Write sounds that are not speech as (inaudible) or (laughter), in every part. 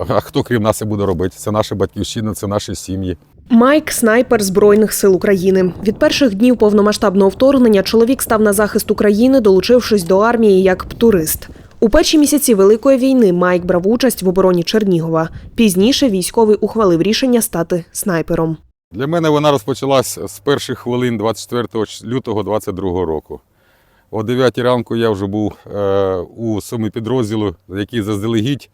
(laughs) а хто крім нас це буде робити? Це наша батьківщина, це наші сім'ї. Майк снайпер Збройних сил України. Від перших днів повномасштабного вторгнення чоловік став на захист України, долучившись до армії як турист. У перші місяці Великої війни Майк брав участь в обороні Чернігова. Пізніше військовий ухвалив рішення стати снайпером. Для мене вона розпочалась з перших хвилин 24 лютого 22 року. О 9 ранку я вже був е, у сумі підрозділу, який заздалегідь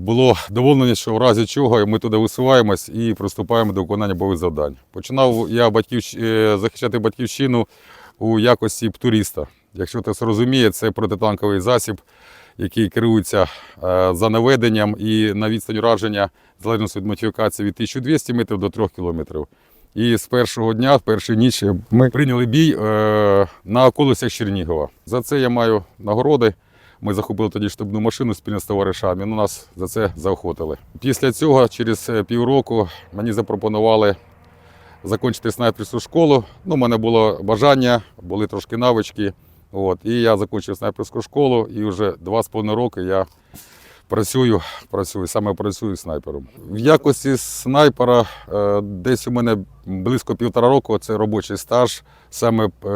було доволення, що в разі чого ми туди висуваємось і приступаємо до виконання бойових завдань. Починав я батьківщ... е, захищати батьківщину у якості туриста. Якщо ти зрозуміє, це протитанковий засіб, який керується е, за наведенням і на відстань ураження, в залежності від модифікації, від 1200 метрів до 3 кілометрів. І з першого дня, в перші ніч, ми прийняли бій е, на околицях Чернігова. За це я маю нагороди. Ми захопили тоді штабну машину спільно з товаришами. Ну, нас за це заохотили. Після цього, через е, півроку, мені запропонували закінчити снайперську школу. Ну, у мене було бажання, були трошки навички. От, і я закінчив снайперську школу, і вже два з половиною роки я працюю, працюю, саме працюю снайпером. В якості снайпера е, десь у мене близько півтора року це робочий стаж, саме е,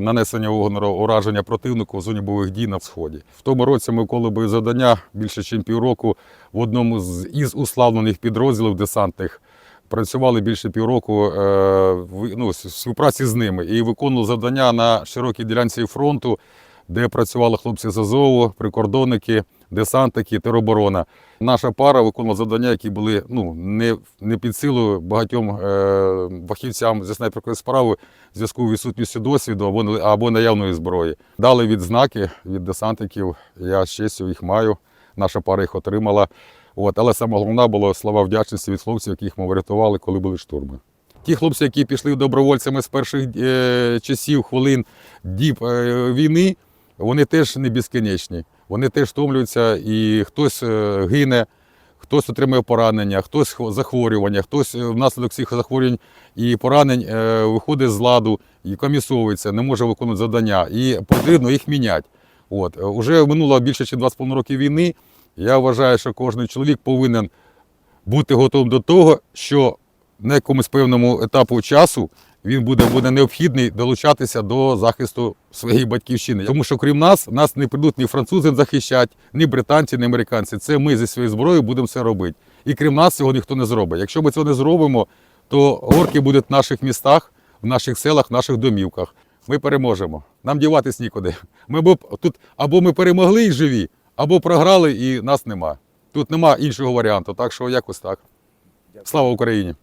нанесення вогневого ураження противнику в зоні бойових дій на сході. В тому році ми виконували бойові завдання більше ніж півроку в одному з із уславлених підрозділів десантних. Працювали більше півроку е, в ну, співпраці з ними і виконували завдання на широкій ділянці фронту, де працювали хлопці з Азову, прикордонники, десантники, тероборона. Наша пара виконувала завдання, які були ну, не, не під силу багатьом е, фахівцям зі снайперської справи в зв'язку з відсутністю досвіду або, або наявної зброї. Дали відзнаки від десантників, я з честю їх маю, наша пара їх отримала. От, але саме головне було слова вдячності від хлопців, яких ми врятували, коли були штурми. Ті хлопці, які пішли добровольцями з перших е, часів, хвилин, діб е, війни, вони теж не безкінечні. Вони теж втомлюються, і хтось е, гине, хтось отримує поранення, хтось захворювання, хтось е, внаслідок цих захворювань і поранень е, виходить з ладу і комісовується, не може виконувати завдання, і потрібно їх міняти. От. Уже минуло більше ніж 2,5 роки війни. Я вважаю, що кожен чоловік повинен бути готовим до того, що на якомусь певному етапу часу він буде, буде необхідний долучатися до захисту своєї батьківщини. Тому що крім нас, нас не прийдуть ні французи захищати, ні британці, ні американці. Це ми зі своєю зброєю будемо це робити. І крім нас цього ніхто не зробить. Якщо ми цього не зробимо, то горки будуть в наших містах, в наших селах, в наших домівках. Ми переможемо. Нам діватись нікуди. Ми б тут або ми перемогли і живі, або програли і нас нема. Тут нема іншого варіанту. Так що якось так. Слава Україні!